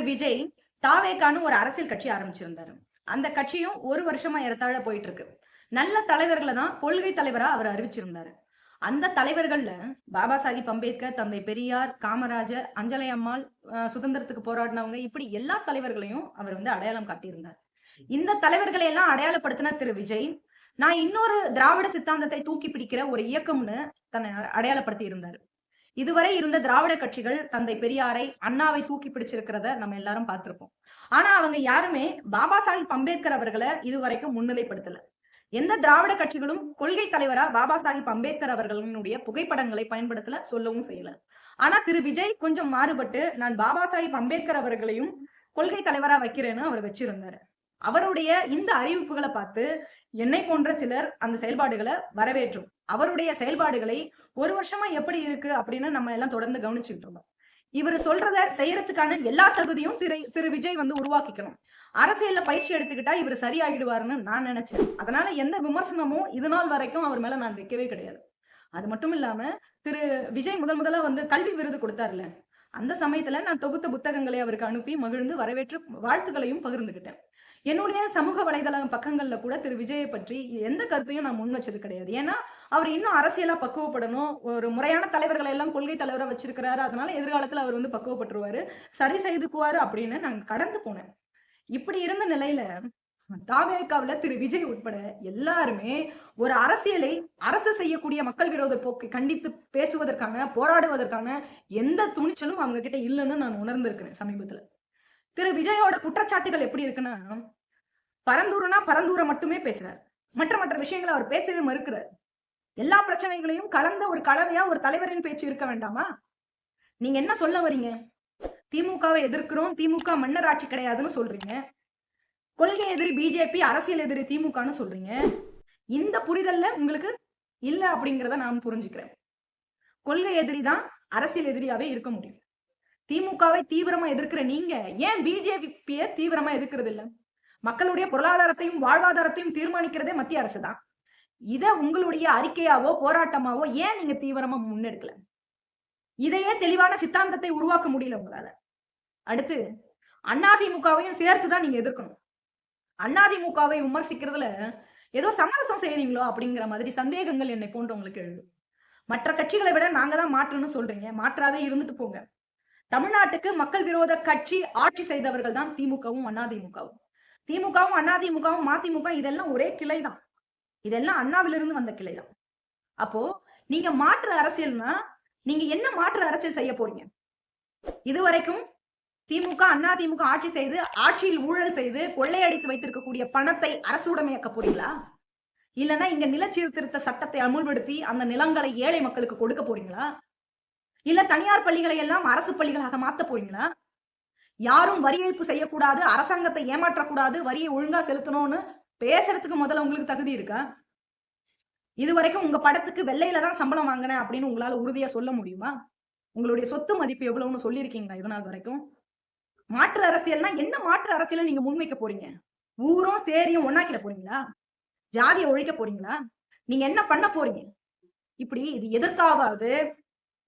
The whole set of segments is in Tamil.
திரு விஜய் தாவேக்கான்னு ஒரு அரசியல் கட்சி ஆரம்பிச்சிருந்தாரு. அந்த கட்சியும் ஒரு வருஷமா ஏறத்தாழ போயிட்டு இருக்கு நல்ல தலைவர்களை தான் கொள்கை தலைவரா அவர் அறிவிச்சிருந்தாரு. அந்த தலைவர்கள்ல பாபா சாஹிப் அம்பேத்கர் தந்தை பெரியார் காமராஜர் அஞ்சலை அம்மாள் சுதந்திரத்துக்கு போராடினவங்க இப்படி எல்லா தலைவர்களையும் அவர் வந்து அடையாளம் காட்டியிருந்தார். இந்த தலைவர்களை எல்லாம் அடையாளப்படுத்தின திரு விஜய் நான் இன்னொரு திராவிட சித்தாந்தத்தை தூக்கி பிடிக்கிற ஒரு இயக்கம்னு தன்னை அடையாளப்படுத்தி இருந்தாரு இதுவரை இருந்த திராவிட கட்சிகள் தந்தை பெரியாரை அண்ணாவை தூக்கி பிடிச்சிருக்கிறத நம்ம எல்லாரும் பார்த்திருப்போம். ஆனா அவங்க யாருமே பாபா சாஹிப் அம்பேத்கர் அவர்களை இதுவரைக்கும் முன்னிலைப்படுத்தல. எந்த திராவிட கட்சிகளும் கொள்கை தலைவரா பாபா சாஹிப் அம்பேத்கர் அவர்களினுடைய புகைப்படங்களை பயன்படுத்தல சொல்லவும் செய்யல. ஆனா திரு விஜய் கொஞ்சம் மாறுபட்டு நான் பாபா சாஹிப் அம்பேத்கர் அவர்களையும் கொள்கை தலைவரா வைக்கிறேன்னு அவர் வச்சிருந்தாரு. அவருடைய இந்த அறிவிப்புகளை பார்த்து என்னை போன்ற சிலர் அந்த செயல்பாடுகளை வரவேற்றும். அவருடைய செயல்பாடுகளை ஒரு வருஷமா எப்படி இருக்கு அப்படின்னு நம்ம எல்லாம் தொடர்ந்து கவனிச்சுக்கிட்டு இருந்தோம். இவர் சொல்றத செய்யறதுக்கான எல்லா தகுதியும் திரு திரு விஜய் வந்து உருவாக்கிக்கணும். அரசியல்ல பயிற்சி எடுத்துக்கிட்டா இவர் சரியாகிடுவாருன்னு நான் நினைச்சேன். அதனால எந்த விமர்சனமும் இது நாள் வரைக்கும் அவர் மேல நான் வைக்கவே கிடையாது. அது மட்டும் இல்லாம திரு விஜய் முதல் முதலா வந்து கல்வி விருது கொடுத்தாருல. அந்த சமயத்துல நான் தொகுத்த புத்தகங்களை அவருக்கு அனுப்பி மகிழ்ந்து வரவேற்று வாழ்த்துக்களையும் பகிர்ந்துகிட்டேன். என்னுடைய சமூக வலைதள பக்கங்களில் கூட திரு விஜயை பற்றி எந்த கருத்தையும் நான் முன் வச்சது கிடையாது. ஏன்னா அவர் இன்னும் அரசியலா பக்குவப்படணும். ஒரு முறையான தலைவர்களை எல்லாம் கொள்கை தலைவராக வச்சிருக்கிறாரு. அதனால எதிர்காலத்துல அவர் வந்து பக்குவப்பட்டுருவாரு. சரி செய்துக்குவாரு அப்படின்னு நான் கடந்து போனேன். இப்படி இருந்த நிலையில தாவேக்காவில திரு விஜய் உட்பட எல்லாருமே ஒரு அரசியலை அரசு செய்யக்கூடிய மக்கள் விரோத போக்கை கண்டித்து பேசுவதற்கான போராடுவதற்கான எந்த துணிச்சலும் அவங்க கிட்ட இல்லைன்னு நான் உணர்ந்திருக்கிறேன் சமீபத்துல. திரு விஜயோட குற்றச்சாட்டுகள் எப்படி இருக்குன்னா பரந்தூரனா பரந்தூரை மட்டுமே பேசுறார். மற்ற மற்ற விஷயங்களை அவர் பேசவே மறுக்கிறார். எல்லா பிரச்சனைகளையும் கலந்த ஒரு கலவையா ஒரு தலைவரின் பேச்சு இருக்க வேண்டாமா? நீங்க என்ன சொல்ல வரீங்க? திமுகவை எதிர்க்கிறோம் திமுக மன்னர் ஆட்சி கிடையாதுன்னு சொல்றீங்க. கொள்கை எதிரி பிஜேபி அரசியல் எதிரி திமுகன்னு சொல்றீங்க. இந்த புரிதல்ல உங்களுக்கு இல்ல அப்படிங்கிறத நான் புரிஞ்சுக்கிறேன். கொள்கை எதிரி தான் அரசியல் எதிரியாவே இருக்க முடியும். திமுகவை தீவிரமா எதிர்க்கிற நீங்க ஏன் பிஜேபியை தீவிரமா எதிர்க்கிறது இல்ல மக்களுடைய பொருளாதாரத்தையும் வாழ்வாதாரத்தையும் தீர்மானிக்கிறதே மத்திய அரசு தான். இத உங்களுடைய அறிக்கையாவோ போராட்டமாவோ ஏன் நீங்க தீவிரமா முன்னெடுக்கல? இதையே தெளிவான சித்தாந்தத்தை உருவாக்க முடியல உங்களால. அடுத்து அதிமுகவையும் சேர்த்துதான் நீங்க எதிர்க்கணும். அதிமுகவை விமர்சிக்கிறதுல ஏதோ சமரசம் செய்றீங்களோ அப்படிங்கிற மாதிரி சந்தேகங்கள் என்னை போன்றவங்களுக்கு எழுது. மற்ற கட்சிகளை விட நாங்க தான் மாற்றுன்னு சொல்றீங்க. மாற்றாவே இருந்துட்டு போங்க. தமிழ்நாட்டுக்கு மக்கள் விரோத கட்சி ஆட்சி செய்தவர்கள் தான் திமுகவும் அதிமுகவும் திமுகவும் அதிமுகவும் மதிமுக இதெல்லாம் ஒரே கிளை தான் இதெல்லாம் அண்ணாவிலிருந்து வந்த கிளை தான் அப்போ நீங்க மாற்று அரசியல்னா நீங்க என்ன மாற்று அரசியல் செய்ய போறீங்க? இதுவரைக்கும் திமுக அண்ணா திமுக ஆட்சி செய்து ஆட்சியில் ஊழல் செய்து கொள்ளையடித்து வைத்திருக்கக்கூடிய பணத்தை அரசு உடைமையாக்க போறீங்களா? இல்லைன்னா இங்க நில சீர்திருத்த சட்டத்தை அமுல்படுத்தி அந்த நிலங்களை ஏழை மக்களுக்கு கொடுக்க போறீங்களா? இல்ல தனியார் பள்ளிகளை எல்லாம் அரசு பள்ளிகளாக மாத்த போறீங்களா? யாரும் வரி ஏய்ப்பு செய்யக்கூடாது அரசாங்கத்தை ஏமாற்றக்கூடாது வரியை ஒழுங்கா செலுத்தணும்னு பேசுறதுக்கு முதல்ல உங்களுக்கு தகுதி இருக்கா? இது வரைக்கும் உங்க படத்துக்கு வெள்ளையில தான் சம்பளம் வாங்கினேன் அப்படின்னு உங்களால உறுதியா சொல்ல முடியுமா? உங்களுடைய சொத்து மதிப்பு எவ்வளவுன்னு சொல்லியிருக்கீங்களா இதனால் வரைக்கும்? மாற்று அரசியல்னா என்ன மாற்று அரசியல நீங்க முன்வைக்க போறீங்க? ஊரும் சேரியும் ஒன்னாக்கிட போறீங்களா? ஜாதியை ஒழிக்க போறீங்களா? நீங்க என்ன பண்ண போறீங்க? இப்படி இது எதற்காவது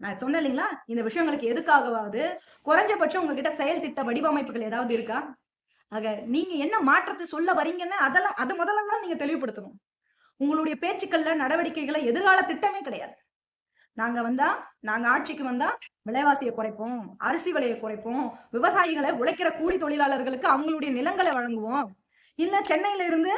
நான் சொன்னேன் இல்லைங்களா? இந்த விஷயங்களுக்கு எதுக்காகவாவது குறைஞ்சபட்சம் உங்ககிட்ட செயல் திட்ட வடிவமைப்புகள் ஏதாவது இருக்கா? ஆக நீங்க என்ன மாற்றத்தை சொல்ல வரீங்கன்னு அதெல்லாம் அது முதல்ல நீங்க தெளிவுபடுத்தணும். உங்களுடைய பேச்சுக்கள்ல நடவடிக்கைகளை எதிர்கால திட்டமே கிடையாது. நாங்க வந்தா நாங்க ஆட்சிக்கு வந்தா விலைவாசியை குறைப்போம் அரிசி விலையை குறைப்போம் விவசாயிகளை உழைக்கிற கூலி தொழிலாளர்களுக்கு அவங்களுடைய நிலங்களை வழங்குவோம். இல்ல சென்னையில இருந்து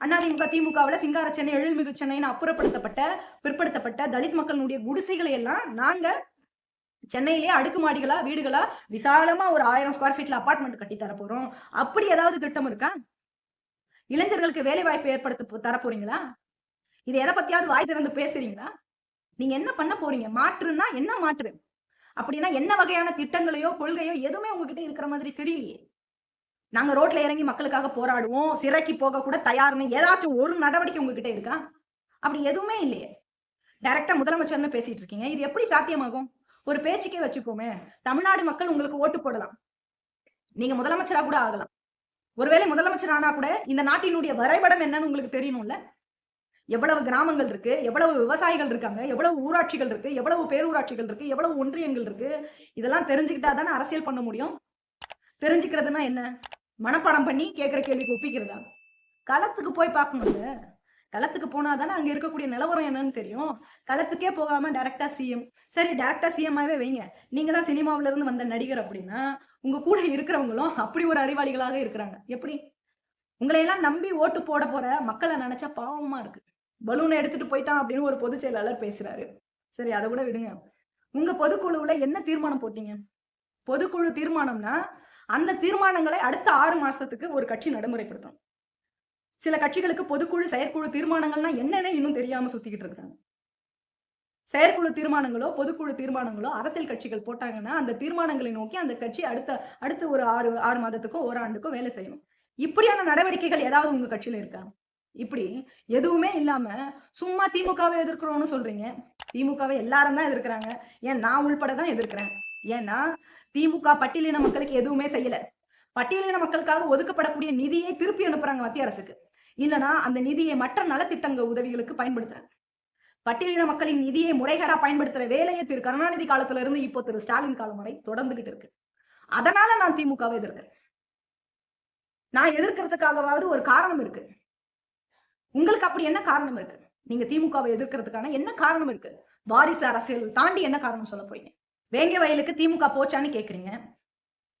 அதிமுக திமுகவில் சிங்கார சென்னை எழில்மிகு சென்னைன்னு அப்புறப்படுத்தப்பட்ட பிற்படுத்தப்பட்ட தலித் மக்களுடைய குடிசைகளை எல்லாம் நாங்க சென்னையிலேயே அடுக்குமாடிகளா வீடுகளா விசாலமா ஒரு ஆயிரம் ஸ்கொயர் ஃபீட்ல அபார்ட்மெண்ட் கட்டி தர போறோம். அப்படி ஏதாவது திட்டம் இருக்கா? இளைஞர்களுக்கு வேலை வாய்ப்பு ஏற்படுத்த தர போறீங்களா? இது எதை பத்தியாவது வாய் திறந்து பேசுறீங்களா? நீங்க என்ன பண்ண போறீங்க? மாற்றுன்னா என்ன மாற்று? அப்படின்னா என்ன வகையான திட்டங்களையோ கொள்கையோ எதுவுமே உங்ககிட்ட இருக்கிற மாதிரி தெரியலையே. நாங்க ரோட்ல இறங்கி மக்களுக்காக போராடுவோம் சிறைக்கு போக கூட தயார்னு ஏதாச்சும் ஒரு நடவடிக்கை உங்ககிட்ட இருக்கா? அப்படி எதுவுமே இல்லையே. டைரக்டா முதலமைச்சர்னு பேசிட்டு இருக்கீங்க. இது எப்படி சாத்தியமாகும்? ஒரு பேச்சுக்கே வச்சுக்கோமே. தமிழ்நாடு மக்கள் உங்களுக்கு ஓட்டு போடலாம். நீங்க முதலமைச்சரா கூட ஆகலாம். ஒருவேளை முதலமைச்சர் ஆனா கூட இந்த நாட்டினுடைய வரைபடம் என்னன்னு உங்களுக்கு தெரியணும்ல எவ்வளவு கிராமங்கள் இருக்கு எவ்வளவு விவசாயிகள் இருக்காங்க எவ்வளவு ஊராட்சிகள் இருக்கு எவ்வளவு பேரூராட்சிகள் இருக்கு எவ்வளவு ஒன்றியங்கள் இருக்கு இதெல்லாம் தெரிஞ்சுக்கிட்டா தானே அரசியல் பண்ண முடியும்? தெரிஞ்சுக்கிறதுனா என்ன? மனப்பாடம் பண்ணி கேட்குற கேள்விக்கு ஒப்பிக்கிறதா? களத்துக்கு போய் பார்க்கணுங்க களத்துக்கு போனால் தானே அங்கே இருக்கக்கூடிய நிலவரம் என்னன்னு தெரியும். களத்துக்கே போகாம டைரக்டா சிஎம் சரி டேரக்டா சிஎம்மாவே வைங்க. நீங்க தான் சினிமாவில இருந்து வந்த நடிகர் அப்படின்னா உங்க கூட இருக்கிறவங்களும் அப்படி ஒரு அறிவாளிகளாக இருக்கிறாங்க. எப்படி? உங்களையெல்லாம் நம்பி ஓட்டு போட போற மக்களை நினைச்சா பாவமா இருக்கு. பலூனை எடுத்துட்டு போயிட்டான் அப்படின்னு ஒரு பொதுச் செயலாளர் பேசுறாரு. சரி அதை கூட விடுங்க. உங்க பொதுக்குழுவுல என்ன தீர்மானம் போட்டீங்க? பொதுக்குழு தீர்மானம்னா அந்த தீர்மானங்களை அடுத்த ஆறு மாசத்துக்கு ஒரு கட்சி நடைமுறைப்படுத்தும். சில கட்சிகளுக்கு பொதுக்குழு செயற்குழு தீர்மானங்கள்னா என்னன்னு இன்னும் தெரியாம சுத்திக்கிட்டு இருக்காங்க. செயற்குழு தீர்மானங்களோ பொதுக்குழு தீர்மானங்களோ அரசியல் கட்சிகள் போட்டாங்கன்னா அந்த தீர்மானங்களை நோக்கி அந்த கட்சி அடுத்த அடுத்த ஒரு ஆறு ஆறு மாதத்துக்கோ ஒரு ஆண்டுக்கோ வேலை செய்யணும். இப்படியான நடவடிக்கைகள் ஏதாவது உங்க கட்சியில இருக்கா? இப்படி எதுவுமே இல்லாம சும்மா திமுகவை எதிர்க்கிறோம்னு சொல்றீங்க. திமுகவை எல்லாரும் தான் எதிர்க்கிறாங்க. ஏன் நான் உள்பட தான் எதிர்க்கிறேன்? ஏன்னா திமுக பட்டியலின மக்களுக்கு எதுவுமே செய்யல. பட்டியலின மக்களுக்காக ஒதுக்கப்படக்கூடிய நிதியை திருப்பி அனுப்புறாங்க மத்திய அரசுக்கு. இல்லனா அந்த நிதியை மற்ற நலத்திட்டங்க உதவிகளுக்கு பயன்படுத்துறாங்க. பட்டியலின மக்களின் நிதியை முறைகேடா பயன்படுத்துற வேலையை திரு கருணாநிதி காலத்துல இருந்து இப்போ திரு ஸ்டாலின் காலம் வரை தொடர்ந்துகிட்டு இருக்கு. அதனால நான் திமுகவை எதிர்க்கிறேன். நான் எதிர்க்கிறதுக்காகவாவது ஒரு காரணம் இருக்கு. உங்களுக்கு அப்படி என்ன காரணம் இருக்கு? நீங்க திமுகவை எதிர்க்கிறதுக்கான என்ன காரணம் இருக்கு? வாரிசு அரசியல் தாண்டி என்ன காரணம் சொல்ல போறீங்க? வேங்க வயலுக்கு திமுக போச்சான்னு கேக்குறீங்க.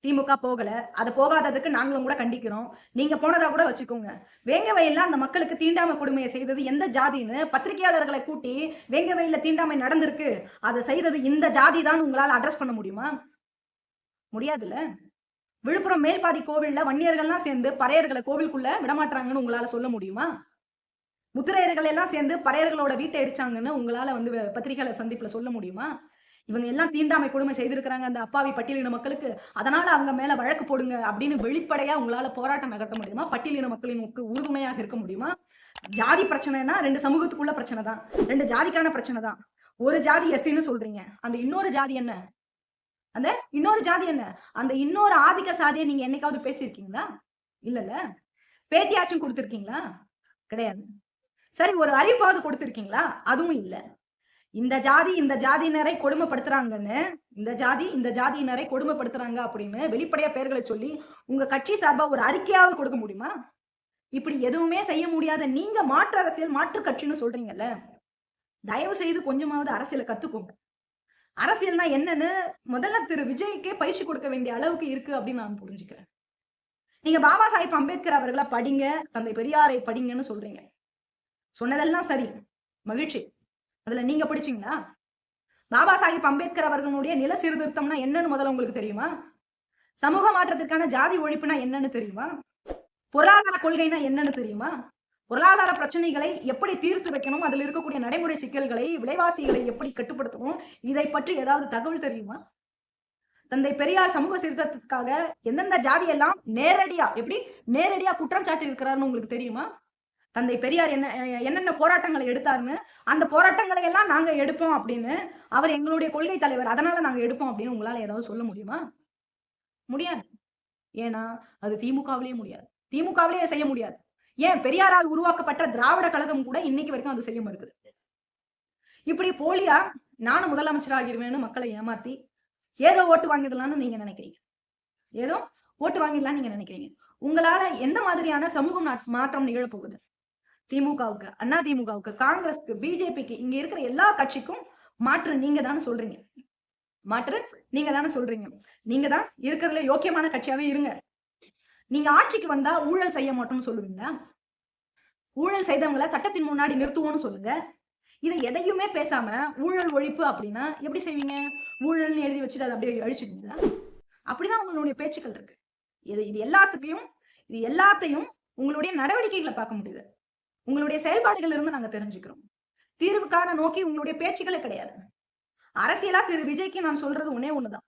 திமுக போகல. அது போகாததுக்கு நாங்களும் கூட கண்டிக்கிறோம். நீங்க போனதா கூட வச்சுக்கோங்க. வேங்க வயல்ல அந்த மக்களுக்கு தீண்டாமை கொடுமையை செய்தது எந்த ஜாதின்னு பத்திரிகையாளர்களை கூட்டி வேங்க வயல்ல தீண்டாமை நடந்திருக்கு. அதை செய்தது இந்த ஜாதி தான் உங்களால் அட்ரஸ் பண்ண முடியுமா? முடியாதுல்ல. விழுப்புரம் மேல்பாதி கோவில்ல வன்னியர்கள்லாம் சேர்ந்து பறையர்களை கோவிலுக்குள்ள விடமாட்டாங்கன்னு உங்களால சொல்ல முடியுமா? முத்திரையர்கள் எல்லாம் சேர்ந்து பறையர்களோட வீட்டை எரிச்சாங்கன்னு உங்களால வந்து பத்திரிகையாளர் சந்திப்புல சொல்ல முடியுமா? இவங்க எல்லாம் தீண்டாமை கொடுமை செய்திருக்கிறாங்க அந்த அப்பாவி பட்டியலின மக்களுக்கு. அதனால அவங்க மேல வழக்கு போடுங்க அப்படின்னு வெளிப்படையா உங்களால போராட்டம் நகர்த்த முடியுமா? பட்டியலின மக்களின் உறுதுணையாக இருக்க முடியுமா? ஜாதி பிரச்சனைனா ரெண்டு சமூகத்துக்குள்ள பிரச்சனை தான். ரெண்டு ஜாதிக்கான பிரச்சனை தான். ஒரு ஜாதி எஸ்சின்னு சொல்றீங்க. அந்த இன்னொரு ஜாதி என்ன? அந்த இன்னொரு ஜாதி என்ன? அந்த இன்னொரு ஆதிக்க சாதியை நீங்க என்னைக்காவது பேசியிருக்கீங்களா? இல்லல்ல. பேட்டியாச்சும் கொடுத்துருக்கீங்களா? கிடையாது. சரி ஒரு அறிவிப்பாவது கொடுத்துருக்கீங்களா? அதுவும் இல்ல. இந்த ஜாதி இந்த ஜாதியினரை கொடுமைப்படுத்துறாங்கன்னு இந்த ஜாதி இந்த ஜாதியினரை கொடுமைப்படுத்துறாங்க அப்படின்னு வெளிப்படையா பெயர்களை சொல்லி உங்க கட்சி சார்பா ஒரு அறிக்கையாவது கொடுக்க முடியுமா? இப்படி எதுவுமே செய்ய முடியாத நீங்க மாற்று அரசியல் மாற்று கட்சின்னு சொல்றீங்கல்ல தயவு செய்து கொஞ்சமாவது அரசியலை கத்துக்கோங்க. அரசியல்னா என்னன்னு முதல்ல திரு விஜய்க்கே பயிற்சி கொடுக்க வேண்டிய அளவுக்கு இருக்கு அப்படின்னு நான் புரிஞ்சுக்கிறேன். நீங்க பாபா சாஹிப் அம்பேத்கர் அவர்களை படிங்க தந்தை பெரியாரை படிங்கன்னு சொல்றீங்க. சொன்னதெல்லாம் சரி மகிழ்ச்சி. அதுல நீங்க படிச்சீங்களா? பாபா சாஹிப் அம்பேத்கர் அவர்களுடைய நில சீர்திருத்தம்னா என்னன்னு முதல்ல உங்களுக்கு தெரியுமா? சமூக மாற்றத்திற்கான ஜாதி ஒழிப்புனா என்னன்னு தெரியுமா? பொருளாதார கொள்கைனா என்னன்னு தெரியுமா? பொருளாதார பிரச்சனைகளை எப்படி தீர்த்து வைக்கணும்? அதில் இருக்கக்கூடிய நடைமுறை சிக்கல்களை விலைவாசிகளை எப்படி கட்டுப்படுத்தணும்? இதை பற்றி ஏதாவது தகவல் தெரியுமா? தந்தை பெரியார் சமூக சீர்திருத்தத்துக்காக எந்தெந்த ஜாதியெல்லாம் நேரடியா எப்படி நேரடியா குற்றம் சாட்டி இருக்கிறாருன்னு உங்களுக்கு தெரியுமா? தந்தை பெரியார் என்ன என்னென்ன போராட்டங்களை எடுத்தாருன்னு அந்த போராட்டங்களை எல்லாம் நாங்க எடுப்போம் அப்படின்னு அவர் எங்களுடைய கொள்கை தலைவர் அதனால நாங்க எடுப்போம் அப்படின்னு உங்களால ஏதாவது சொல்ல முடியுமா? முடியாது. ஏன்னா அது திமுகவிலேயே முடியாது. திமுகவிலேயே செய்ய முடியாது. ஏன்? பெரியாரால் உருவாக்கப்பட்ட திராவிட கழகம் கூட இன்னைக்கு வரைக்கும் அது செய்ய மறுக்குது இப்படி போலியா நானும் முதலமைச்சர் ஆகிடுவேன்னு மக்களை ஏமாத்தி ஏதோ ஓட்டு வாங்கிடலாம்னு நீங்க நினைக்கிறீங்க. ஏதோ ஓட்டு வாங்கிடலாம்னு நீங்க நினைக்கிறீங்க. உங்களால எந்த மாதிரியான சமூக மாற்றம் நிகழப்போகுது? திமுகவுக்கு அண்ணா திமுகவுக்கு காங்கிரஸ்க்கு பிஜேபிக்கு இங்க இருக்கிற எல்லா கட்சிக்கும் மாற்று நீங்க தானே சொல்றீங்க. மாற்று நீங்க தானே சொல்றீங்க. நீங்க தான் இருக்கிறதுல யோக்கியமான கட்சியாவே இருங்க. நீங்க ஆட்சிக்கு வந்தா ஊழல் செய்ய மாட்டோம்னு சொல்லுவீங்களா ஊழல் செய்தவங்களை சட்டத்தின் முன்னாடி நிறுத்துவோம்னு சொல்லுங்க. இதை எதையுமே பேசாம ஊழல் ஒழிப்பு அப்படின்னா எப்படி செய்வீங்க? ஊழல்னு எழுதி வச்சுட்டு அதை அப்படியே அழிச்சிடுவீங்களா? அப்படிதான் உங்களுடைய பேச்சுக்கள் இருக்கு. இது இது எல்லாத்துக்கையும் இது எல்லாத்தையும் உங்களுடைய நடவடிக்கைகளை பார்க்க முடியுது. உங்களுடைய செயல்பாடுகள் இருந்து நாங்க தெரிஞ்சுக்கிறோம். தீர்வுக்கான நோக்கி உங்களுடைய பேச்சுக்களே கிடையாது. அரசியலா திரு விஜய்க்கு நான் சொல்றது ஒன்னே ஒண்ணுதான்.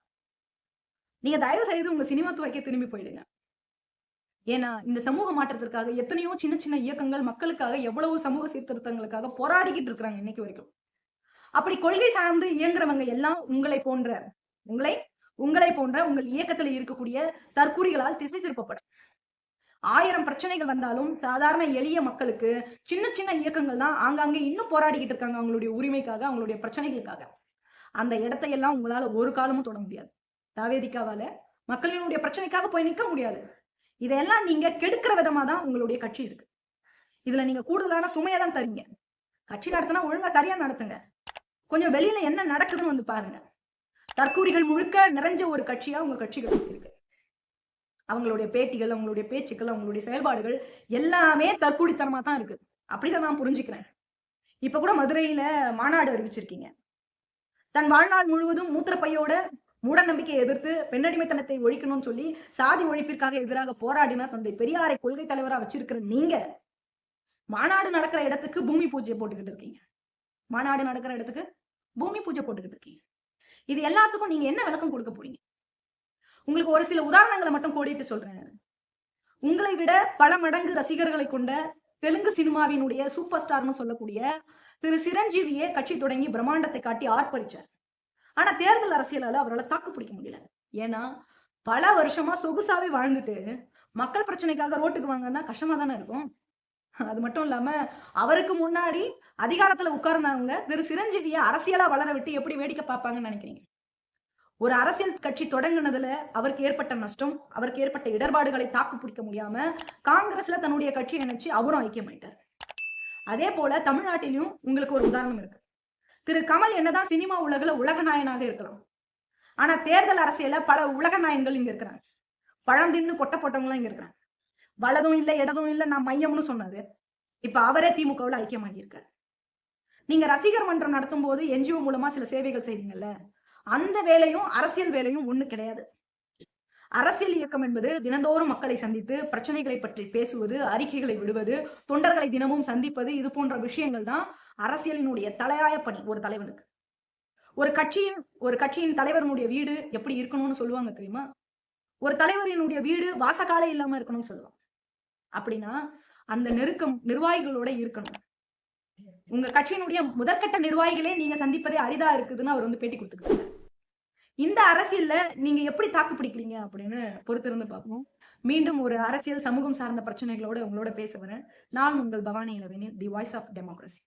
நீங்க தயவு செய்து உங்க சினிமா துறைக்கே திரும்பி போயிடுங்க. ஏன்னா இந்த சமூக மாற்றத்திற்காக எத்தனையோ சின்ன சின்ன இயக்கங்கள் மக்களுக்காக எவ்வளவு சமூக சீர்திருத்தங்களுக்காக போராடிக்கிட்டு இருக்கிறாங்க இன்னைக்கு வரைக்கும். அப்படி கொள்கை சார்ந்து இயங்குறவங்க எல்லாம் உங்களை போன்ற உங்களை உங்களை போன்ற உங்கள் இயக்கத்துல இருக்கக்கூடிய தற்கூறிகளால் திசை திருப்பப்படும் ஆயிரம் பிரச்சனைகள் வந்தாலும் சாதாரண எளிய மக்களுக்கு சின்ன சின்ன இயக்கங்கள் தான் ஆங்காங்கே இன்னும் போராடிக்கிட்டு இருக்காங்க அவங்களுடைய உரிமைக்காக அவங்களுடைய பிரச்சனைகளுக்காக. அந்த இடத்தையெல்லாம் உங்களால ஒரு காலமும் தொட முடியாது. தாவேதிக்காவால மக்களினுடைய பிரச்சனைக்காக போய் நிக்க முடியாது. இதெல்லாம் நீங்க கெடுக்கிற விதமா தான் உங்களுடைய கட்சி இருக்கு. இதுல நீங்க கூடுதலான சுமையை தான் தரீங்க. கட்சி நடத்தினா ஒழுங்கா சரியா நடத்துங்க. கொஞ்சம் வெளியில என்ன நடக்குதுன்னு வந்து பாருங்க. தற்கூரிகள் முழுக்க நிறைஞ்ச ஒரு கட்சியா உங்க கட்சிகள் இருக்கு. அவங்களுடைய பேட்டிகள் அவங்களுடைய பேச்சுக்கள் அவங்களுடைய செயல்பாடுகள் எல்லாமே தற்கூடித்தனமாக தான் இருக்கு. அப்படிதான் நான் புரிஞ்சுக்கிறேன். இப்ப கூட மதுரையில மாநாடு அறிவிச்சிருக்கீங்க. தன் வாழ்நாள் முழுவதும் மூத்திரப்பையோட மூட நம்பிக்கையை எதிர்த்து பெண்ணடிமைத்தனத்தை ஒழிக்கணும்னு சொல்லி சாதி ஒழிப்பிற்காக எதிராக போராடினா தந்தை பெரியாரை கொள்கை தலைவரா வச்சிருக்கிற நீங்க மாநாடு நடக்கிற இடத்துக்கு பூமி பூஜை போட்டுக்கிட்டு இருக்கீங்க. மாநாடு நடக்கிற இடத்துக்கு பூமி பூஜை போட்டுக்கிட்டு இருக்கீங்க. இது எல்லாத்துக்கும் நீங்க என்ன விளக்கம் கொடுக்க போறீங்க? உங்களுக்கு ஒரு சில உதாரணங்களை மட்டும் கோடிட்டு சொல்றேன் உங்களை விட பல மடங்கு ரசிகர்களை கொண்ட தெலுங்கு சினிமாவினுடைய சூப்பர் ஸ்டார்னு சொல்லக்கூடிய திரு சிரஞ்சீவியே கட்சி தொடங்கி பிரம்மாண்டத்தை காட்டி ஆர்ப்பரிச்சார். ஆனா தேர்தல் அரசியலால அவரால் தாக்கு பிடிக்க முடியல. ஏன்னா பல வருஷமா சொகுசாவே வாழ்ந்துட்டு மக்கள் பிரச்சனைக்காக ரோட்டுக்கு வாங்கன்னா கஷ்டமா தானே இருக்கும். அது மட்டும் இல்லாம அவருக்கு முன்னாடி அதிகாரத்துல உட்கார்ந்தவங்க திரு சிரஞ்சீவியை அரசியலா வளர விட்டு எப்படி வேடிக்கை பார்ப்பாங்கன்னு நினைக்கிறீங்க? ஒரு அரசியல் கட்சி தொடங்குனதுல அவருக்கு ஏற்பட்ட நஷ்டம் அவருக்கு ஏற்பட்ட இடர்பாடுகளை தாக்கு பிடிக்க முடியாம காங்கிரஸ்ல தன்னுடைய கட்சியை நினைச்சு அவரும் ஐக்கியமாயிட்டார் அதே போல தமிழ்நாட்டிலும் உங்களுக்கு ஒரு உதாரணம் இருக்கு. திரு கமல் என்னதான் சினிமா உலகில உலக நாயனாக இருக்கலாம். ஆனா தேர்தல் அரசியல பல உலக நாயன்கள் இங்க இருக்கிறாங்க. பழம் தின்னு கொட்ட போட்டவங்களாம் இங்க இருக்கிறாங்க. வலதும் இல்ல இடதும் இல்ல நான் மையம்னு சொன்னாரு. இப்ப அவரே திமுகவுல ஐக்கியமாகி இருக்காரு. நீங்க ரசிகர் மன்றம் நடத்தும் போது என்ஜிஓ மூலமா சில சேவைகள் செய்வீங்கல்ல? அந்த வேலையும் அரசியல் வேலையும் ஒண்ணு கிடையாது. அரசியல் இயக்கம் என்பது தினந்தோறும் மக்களை சந்தித்து பிரச்சனைகளை பற்றி பேசுவது அறிக்கைகளை விடுவது தொண்டர்களை தினமும் சந்திப்பது இது போன்ற விஷயங்கள் தான் அரசியலினுடைய தலையாய பணி ஒரு தலைவனுக்கு. ஒரு கட்சியின் ஒரு கட்சியின் தலைவரனுடைய வீடு எப்படி இருக்கணும்னு சொல்லுவாங்க தெரியுமா? ஒரு தலைவரினுடைய வீடு வாசகாலை இல்லாம இருக்கணும்னு சொல்லுவாங்க. அப்படின்னா அந்த நெருக்கம் நிர்வாகிகளோட இருக்கணும். உங்க கட்சியினுடைய முதற்கட்ட நிர்வாகிகளே நீங்க சந்திப்பதே அரிதா இருக்குதுன்னு அவர் வந்து பேட்டி கொடுத்துருக்காரு இந்த அரசியல்ல நீங்க எப்படி தாக்கு பிடிக்கிறீங்க அப்படின்னு பொறுத்திருந்து பார்ப்போம். மீண்டும் ஒரு அரசியல் சமூகம் சார்ந்த பிரச்சனைகளோட உங்களோட பேச வரேன். நான் உங்கள் Bhavani Ilavenil the voice of democracy